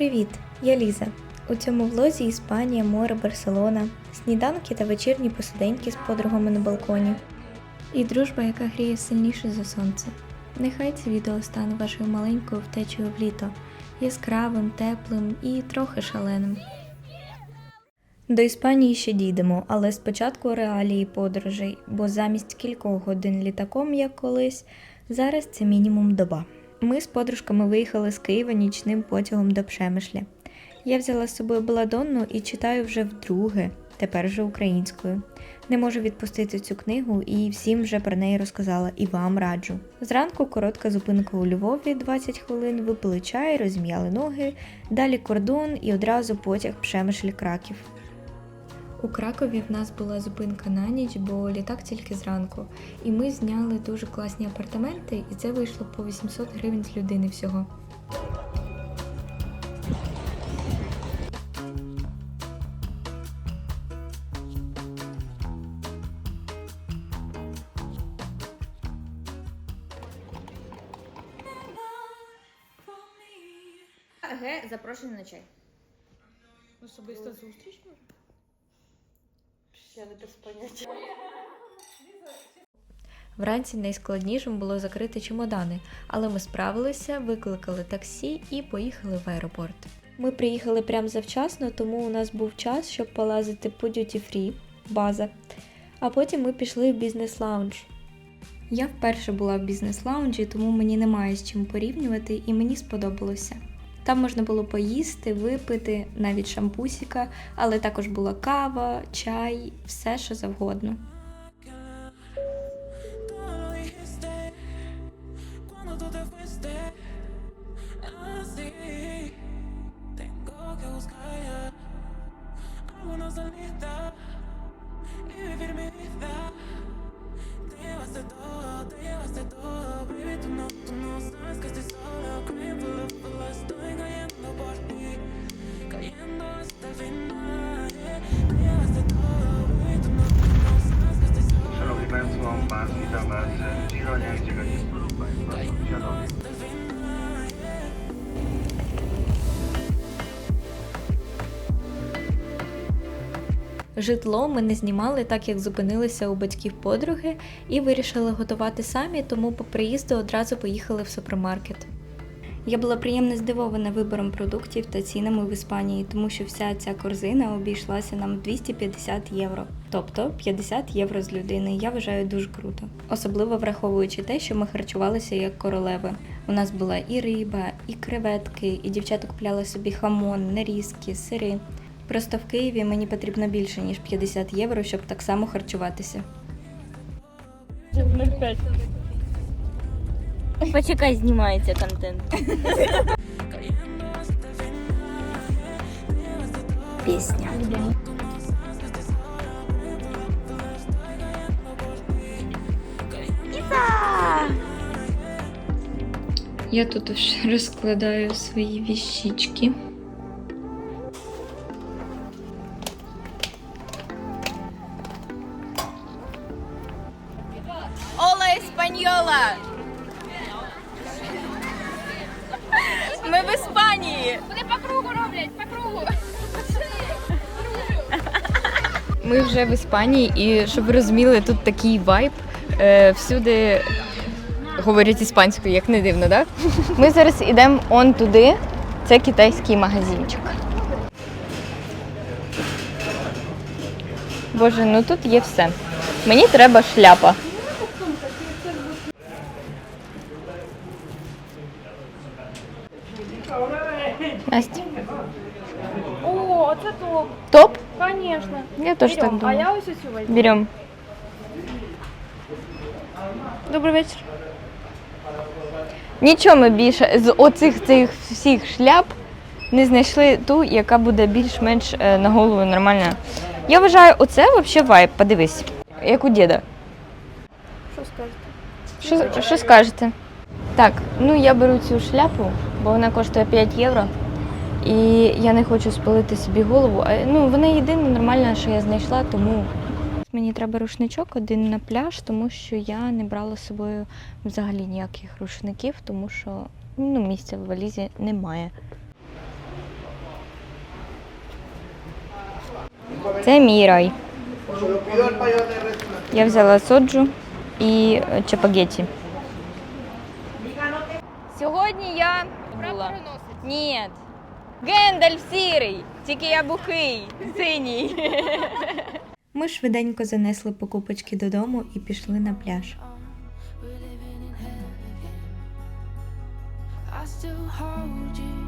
Привіт, я Ліза. У цьому влозі Іспанія, море, Барселона, сніданки та вечірні посиденьки з подругами на балконі. І дружба, яка гріє сильніше за сонце. Нехай це відео стане вашою маленькою втечею в літо, яскравим, теплим і трохи шаленим. До Іспанії ще дійдемо, але спочатку реалії подорожей, бо замість кількох годин літаком, як колись, зараз це мінімум доба. Ми з подружками виїхали з Києва нічним потягом до Пшемишля. Я взяла з собою Беладонну і читаю вже вдруге, тепер вже українською. Не можу відпустити цю книгу і всім вже про неї розказала, і вам раджу. Зранку коротка зупинка у Львові 20 хвилин, випили чай, розм'яли ноги, далі кордон і одразу потяг Пшемишль Краків. У Кракові в нас була зупинка на ніч, бо літак тільки зранку. І ми зняли дуже класні апартаменти, і це вийшло по 800 гривень з людини всього. Г. Запрошення на чай. Особиста зустріч може? Я не без поняття. Вранці найскладнішим було закрити чемодани, але ми справилися, викликали таксі і поїхали в аеропорт. Ми приїхали прямо завчасно, тому у нас був час, щоб полазити по Duty Free, база. А потім ми пішли в бізнес-лаунж. Я вперше була в бізнес-лаунжі, тому мені немає з чим порівнювати, і мені сподобалося. Там можна було поїсти, випити, навіть шампусіка, але також була кава, чай, все що завгодно. Tengo Житло ми не знімали, так як зупинилися у батьків подруги і вирішили готувати самі, тому по приїзду одразу поїхали в супермаркет. Я була приємно здивована вибором продуктів та цінами в Іспанії, тому що вся ця корзина обійшлася нам 250 євро, тобто 50 євро з людини. Я вважаю дуже круто, особливо враховуючи те, що ми харчувалися як королеви. У нас була і риба, і креветки, і дівчата купляли собі хамон, нарізки, сири. Просто в Києві мені потрібно більше ніж 50 євро, щоб так само харчуватися. 0,5. Почекай, знімається контент. Пісня. Я тут вже розкладаю свої віщички. Вже в Іспанії, і щоб ви розуміли, тут такий вайб. Е, всюди говорять іспанською, як не дивно, так? Ми зараз йдемо он туди. Це китайський магазинчик. Боже, ну тут є все. Мені треба шляпа. Настя. О, це топ, Топ? Теж так Берем. А я ось цю возьму. Берем. Добрий вечір. Нічого ми більше з оцих цих всіх шляп не знайшли ту, яка буде більш-менш е, на голову нормальна. Я вважаю, оце взагалі вайб, подивись, як у діда. Що скажете? Що, що скажете? Так, ну я беру цю шляпу, бо вона коштує 5 євро. І я не хочу спалити собі голову. Ну, вона єдина нормальна, що я знайшла, тому мені треба рушничок один на пляж, тому що я не брала з собою взагалі ніяких рушників, тому що ну, місця в валізі немає. Це мій рай. Я взяла соджу і е, чапагеті. Сьогодні я була. Ні. Гендальф сірий, тільки я бухий, синій. Ми швиденько занесли покупочки додому і пішли на пляж. I still hold you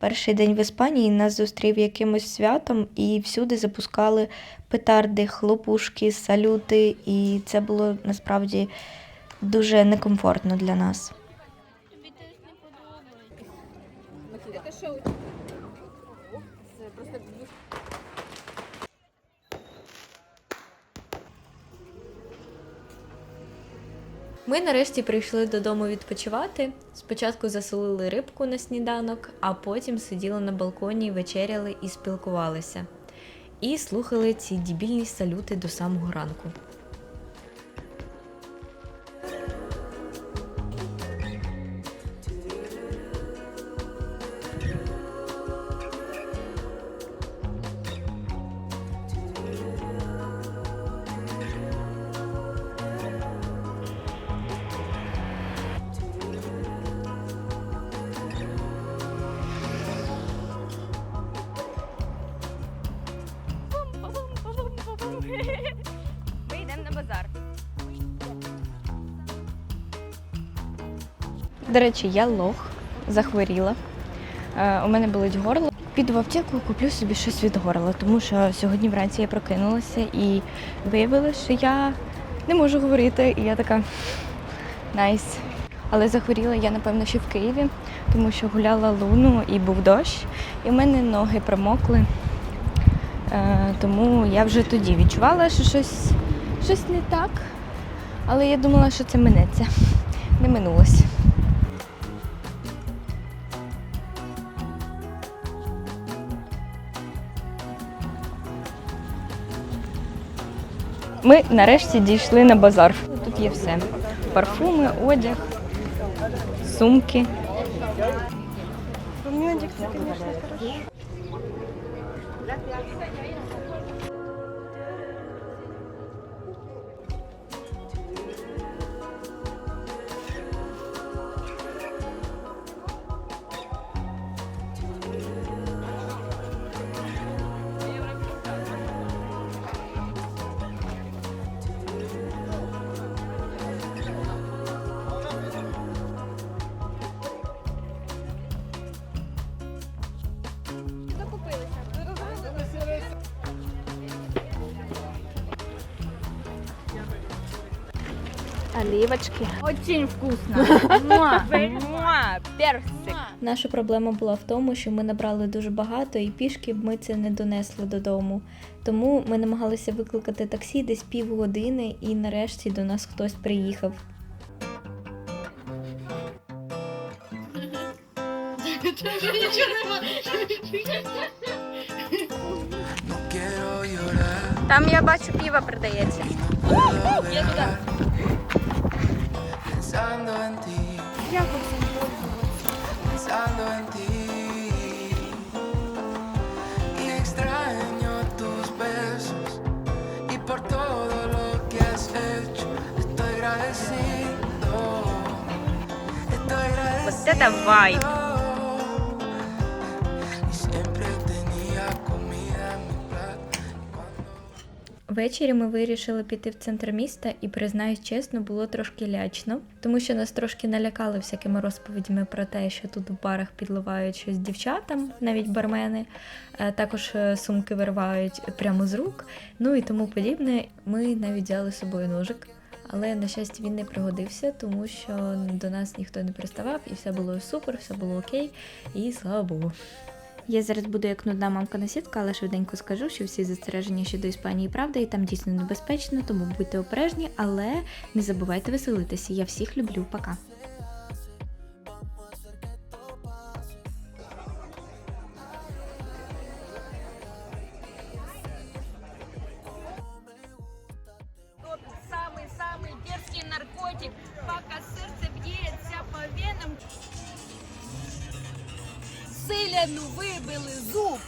Перший день в Іспанії нас зустрів якимось святом, і всюди запускали петарди, хлопушки, салюти, і це було насправді дуже некомфортно для нас. Ми нарешті прийшли додому відпочивати. Спочатку засолили рибку на сніданок, а потім сиділи на балконі, вечеряли і спілкувалися. І слухали ці дібільні салюти до самого ранку. До речі, я лох, захворіла. Е, у мене болить горло. Піду в аптеку, куплю собі щось від горла, тому що сьогодні вранці я прокинулася і виявилося, що я не можу говорити. І я така найс. Але захворіла я, напевно, ще в Києві, тому що гуляла луну і був дощ, і в мене ноги промокли. Е, тому я вже тоді відчувала, що щось, щось не так. Але я думала, що це минеться. Не минулось. Ми нарешті дійшли на базар. Тут є все: парфуми, одяг, сумки. Оливочки. Очень вкусно. Персик. Наша проблема була в тому, що ми набрали дуже багато і пішки б ми це не донесли додому. Тому ми намагалися викликати таксі десь півгодини, і нарешті до нас хтось приїхав. Там я бачу піва продається. Pensando en ti. Pensando en ti. Y extraño tus besos. Y por todo lo que has hecho. Estoy agradecido. Estoy agradecido. Вот это вайб. Ввечері ми вирішили піти в центр міста, і признаюсь чесно, було трошки лячно, тому що нас трошки налякали всякими розповідями про те, що тут в барах підливають щось дівчатам, навіть бармени, е, також е, сумки виривають прямо з рук, ну і тому подібне. Ми навіть взяли з собою ножик. Але на щастя він не пригодився, тому що до нас ніхто не приставав, і все було супер, все було окей, і слава Богу. Я зараз буду як нудна мамка на сітка, але швиденько скажу, що всі застереження щодо Іспанії правда, і там дійсно небезпечно, тому будьте обережні, але не забувайте веселитися. Я всіх люблю, пока. Селяну вибили зуб.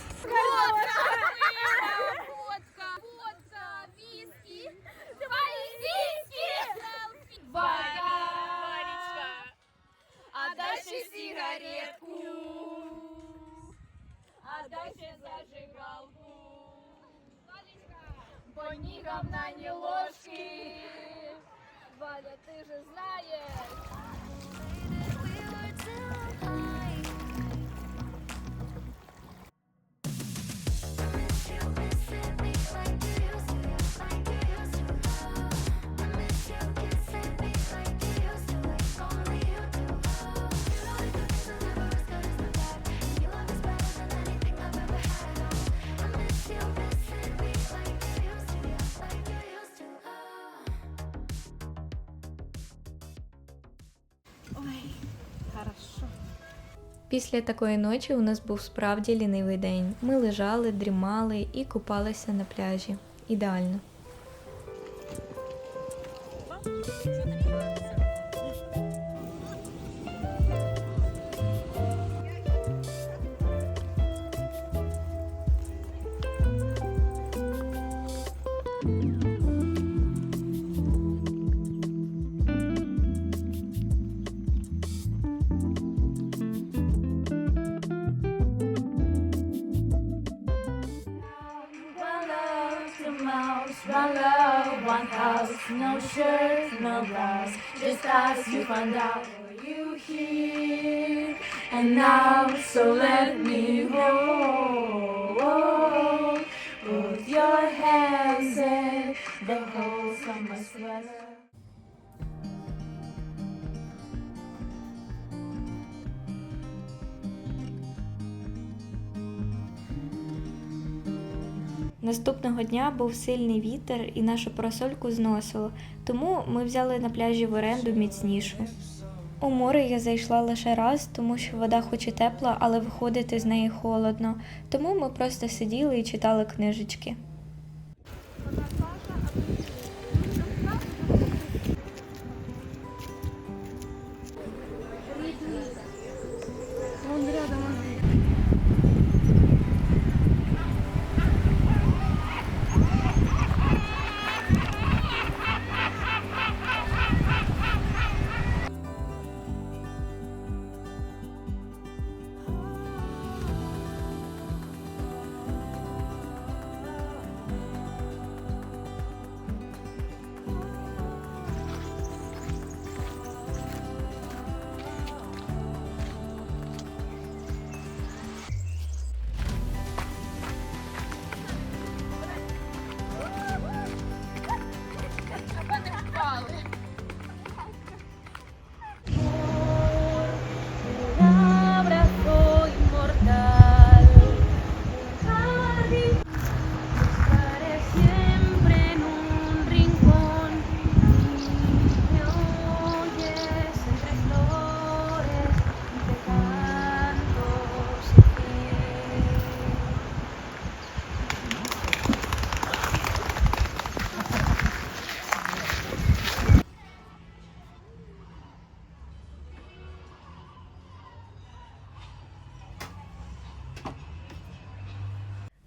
Після такої ночі у нас був справді лінивий день. Ми лежали, дрімали і купалися на пляжі. Ідеально. Just you find out you here. And now, so let me hold, put your hands in the holes of my sweater. Наступного дня був сильний вітер і нашу парасольку зносило, тому ми взяли на пляжі в оренду міцнішу. У море я зайшла лише раз, тому що вода хоч і тепла, але виходити з неї холодно. Тому ми просто сиділи і читали книжечки.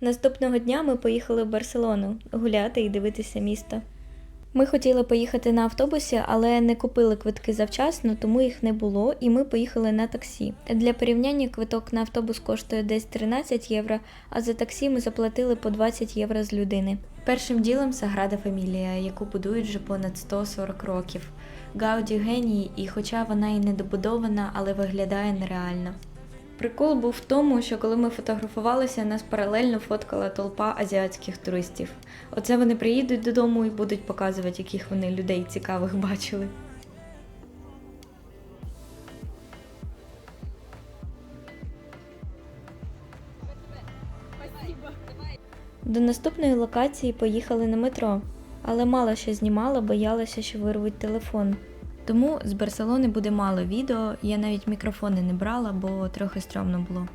Наступного дня ми поїхали в Барселону гуляти і дивитися місто. Ми хотіли поїхати на автобусі, але не купили квитки завчасно, тому їх не було, і ми поїхали на таксі. Для порівняння квиток на автобус коштує десь 13 євро, а за таксі ми заплатили по 20 євро з людини. Першим ділом Саграда Фамілія, яку будують вже понад 140 років. Гауді геній, і хоча вона і недобудована, але виглядає нереально. Прикол був в тому, що коли ми фотографувалися, нас паралельно фоткала толпа азіатських туристів. Оце вони приїдуть додому і будуть показувати, яких вони людей цікавих бачили. До наступної локації поїхали на метро, але мало що знімала, боялася, що вирвуть телефон. Тому з Барселони буде мало відео, я навіть мікрофони не брала, бо трохи стрьомно було.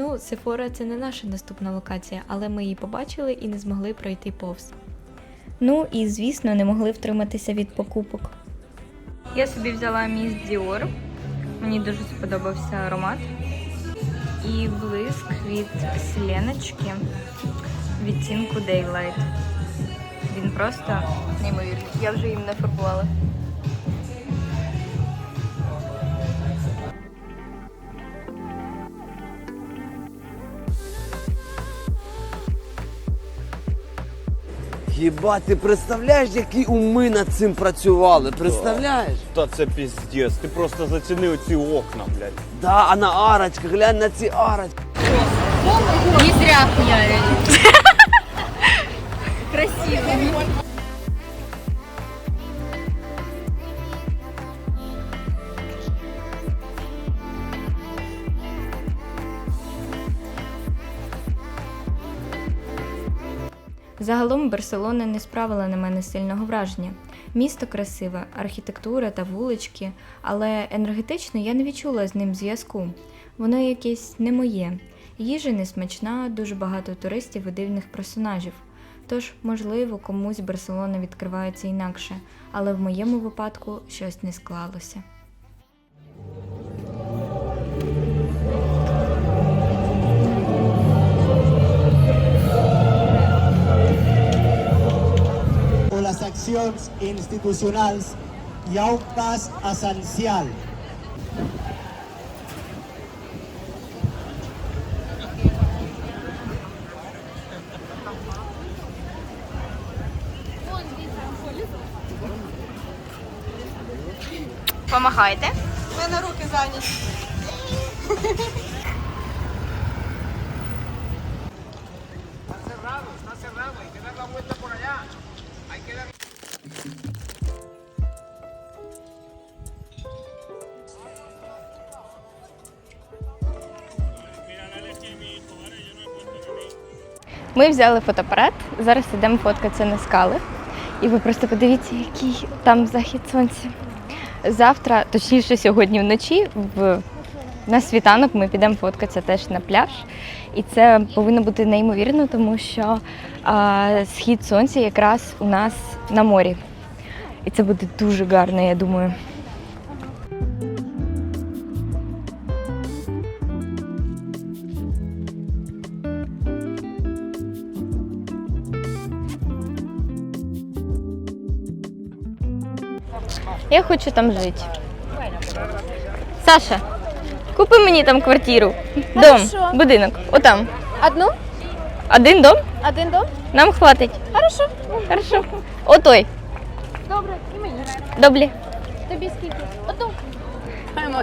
Ну, Сефора це не наша наступна локація, але ми її побачили і не змогли пройти повз. Ну і звісно, не могли втриматися від покупок. Я собі взяла міст Dior. Мені дуже сподобався аромат. І блиск від Селеночки відтінку Daylight. Він просто неймовірний. Я вже їм нафарбувала. Єба, ти представляєш, які уми над цим працювали? Представляєш? Та це піздець, ти просто заціни оці окна, блядь. Да, а на арочках, глянь на ці арочки. Не зря хуярили. Красиво. Загалом Барселона не справила на мене сильного враження. Місто красиве, архітектура та вулички, але енергетично я не відчула з ним зв'язку. Воно якесь не моє. Їжа несмачна, дуже багато туристів і дивних персонажів. Тож, можливо, комусь Барселона відкривається інакше, але в моєму випадку щось не склалося. Les accions institucionals hi ha un pas essencial Помахайте. Ми взяли фотоапарат, зараз йдемо фоткатися на скали. І ви просто подивіться, який там захід сонця. Завтра, точніше, сьогодні вночі, в... на світанок ми підемо фоткатися теж на пляж. І це повинно бути неймовірно, тому що а, схід сонця якраз у нас на морі. І це буде дуже гарно, я думаю. Я хочу там жити. Саша, купи мені там квартиру. Дом, Хорошо. будинок. Отам. Одну? Один дом Один дом? нам хватить. Хорошо. Хорошо. Отой. Добре, і мені. Доблі. Тобі скільки? Одну.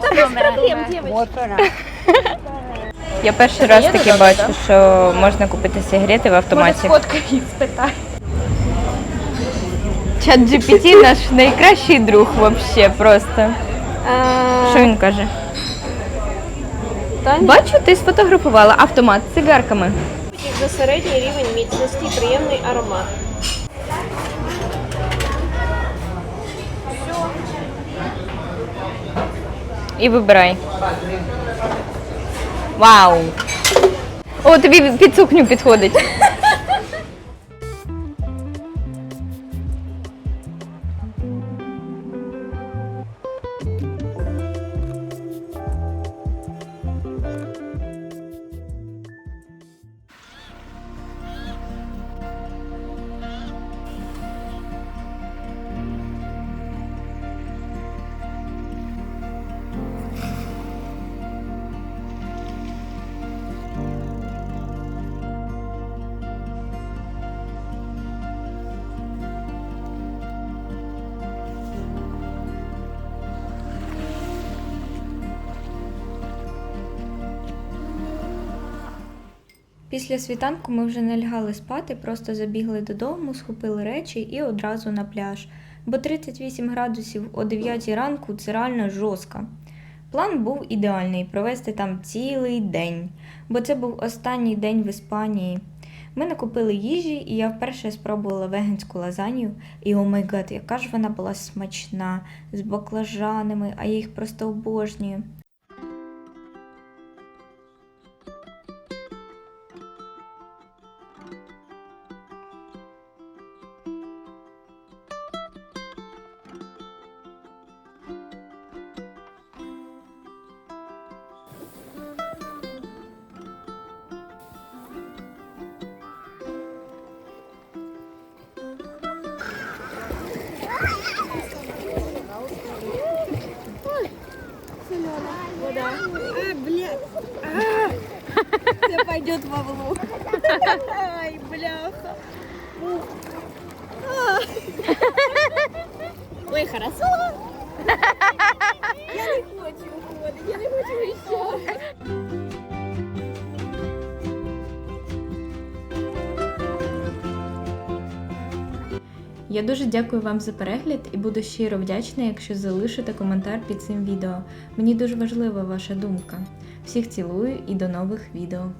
Та без проблем, дівчатки. Я перший раз таки бачу, що можна купити сигарети в автоматі. їх спитай. Чат GPT наш найкращий друг вообще просто. Що він каже? Бачу, ти сфотографувала автомат з цигарками. За середній рівень міцності, приємний аромат. І вибирай. Вау! О, тобі під сукню підходить. Після світанку ми вже не лягали спати, просто забігли додому, схопили речі і одразу на пляж. Бо 38 градусів о 9 ранку це реально жорстко. План був ідеальний провести там цілий день, бо це був останній день в Іспанії. Ми накупили їжі, і я вперше спробувала веганську лазанью, і о май гад, яка ж вона була смачна, з баклажанами, а я їх просто обожнюю. да. А, блядь. А, все пойдет во влог. Ай, бляха. А. Ой, хорошо. Я дуже дякую вам за перегляд і буду щиро вдячна, якщо залишите коментар під цим відео. Мені дуже важлива ваша думка. Всіх цілую і до нових відео.